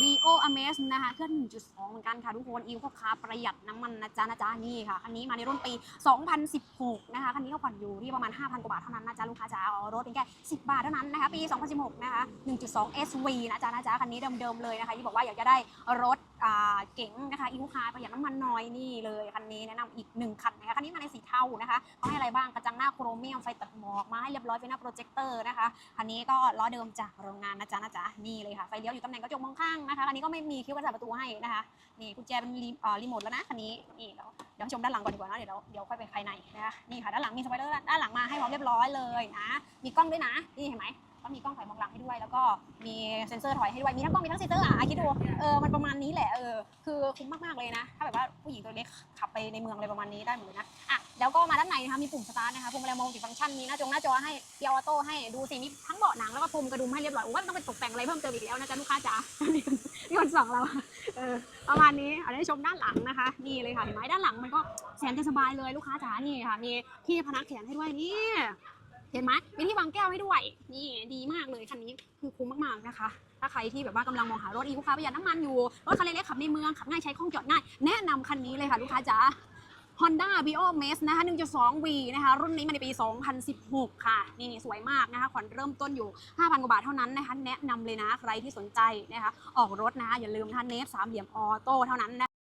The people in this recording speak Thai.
BO Amaze นะคะเครื่อง1.2 เหมือนกันค่ะทุกคนอีวก็คาประหยัดน้ำมันนะจ๊ะนะจ๊ะนี่ค่ะ คันนี้มาในรุ่นปี 2016 นะคะ คันนี้ก็ผ่อนอยู่ที่ประมาณ 5,000 กว่าบาทเท่านั้นนะจ๊ะลูกค้าจ๋าเอารถเป็นแค่ 10 บาทเท่านั้นนะคะปี 2016 นะคะ 1.2 SV นะจ๊ะนะจ๊ะคันนี้เดิมๆเลยนะคะที่บอกว่าอยากจะได้รถอ่าเก๋งนะคะอีวค้าประหยัดน้ำมันน้อยนี่เลยคันนี้แนะนำอีกหนึ่งคันนะคะคันนี้มาในสีเทานะคะเขาให้อะไรบ้างกระจังหน้าโครเมียมไฟตัดหมอกมาให้เรียบร้อยเป็นหน้าโปรเจคเตอร์นะคะคันนี้ก็ล้อเดิมจากโรงงานนะจ๊ะนะจ๊ะนี่เลยค่ะไฟเลี้ยวอยู่ตำแหน่งกระจกมองข้างนะคะคันนี้ก็ไม่มีคิ้วกระจกประตูให้นะคะนี่กุญแจเป็นรีเอ่อรีโมทแล้วนะคันนี้นี่เดี๋ยวเดี๋ยวชมด้านหลังก่อนดีกว่านะเดี๋ยวเราเดี๋ยวค่อยไปภายในนะคะนี่ค่ะด้านหลังมีสไปเดอร์ด้านหลังมาให้พร้อมเรียบร้อยเลยนะมีกล้องด้วยนะนี่เห็นไหม ก็มีกล้องถ่ายมองหลังให้ด้วย แล้วก็มีเซ็นเซอร์ถอยให้ด้วย มีทั้งกล้องมีทั้งเซ็นเซอร์อะคิดดู เออ มันประมาณนี้แหละ เออ คือคุ้มมากๆเลยนะ ถ้าแบบว่าผู้หญิงตัวเล็กขับไปในเมืองอะไรประมาณนี้ได้หมดเลยนะ อะ แล้วก็มาด้านในนะคะมีปุ่มสตาร์ทนะคะพวงมาลัยมัลติฟังก์ชัน มีหน้าจงหน้าจอให้เกียร์ออโต้ให้ ดูสิ มีทั้งเบาะหนังแล้วก็พรมกระดุมให้เรียบร้อย โอ้ว่าต้องไปตกแต่งอะไรเพิ่มเติมอีกแล้วนะจ๊ะลูกค้าจ๋านี่คนนี่คนสองเราเออ ประมาณนี้เอาได้ชมด้านหลังนะคะ นี่เลยค่ะ เห็นไหมด้านหลังมันก็แสนจะสบายเลยลูกค้าจ๋านี่ค่ะ มีที่พนักแขนให้ด้วยนี่ เห็นไหมมีที่วางแก้วให้ด้วย นี่ดีมากเลยคันนี้คือคุ้มมากๆนะคะ ถ้าใครที่แบบว่ากำลังมองหารถอีลูกค้าประหยัดน้ำมันอยู่ รถคันเล็กๆขับในเมืองขับง่ายใช้คล่องจอดง่าย แนะนำคันนี้เลยค่ะลูกค้าจ๋า Honda b i o m a z นะคะ 1.2V นะคะ รุ่นนี้มาในปี 2016 ค่ะ นี่สวยมากนะคะผ่อนเริ่มต้นอยู่ 5,000 กว่าบาทเท่านั้นนะคะ แนะนำเลยนะ ใครที่สนใจนะคะ ออกรถนะ อย่าลืมนะคะเนฟสามเหลี่ยมออโต้เท่านั้นนะ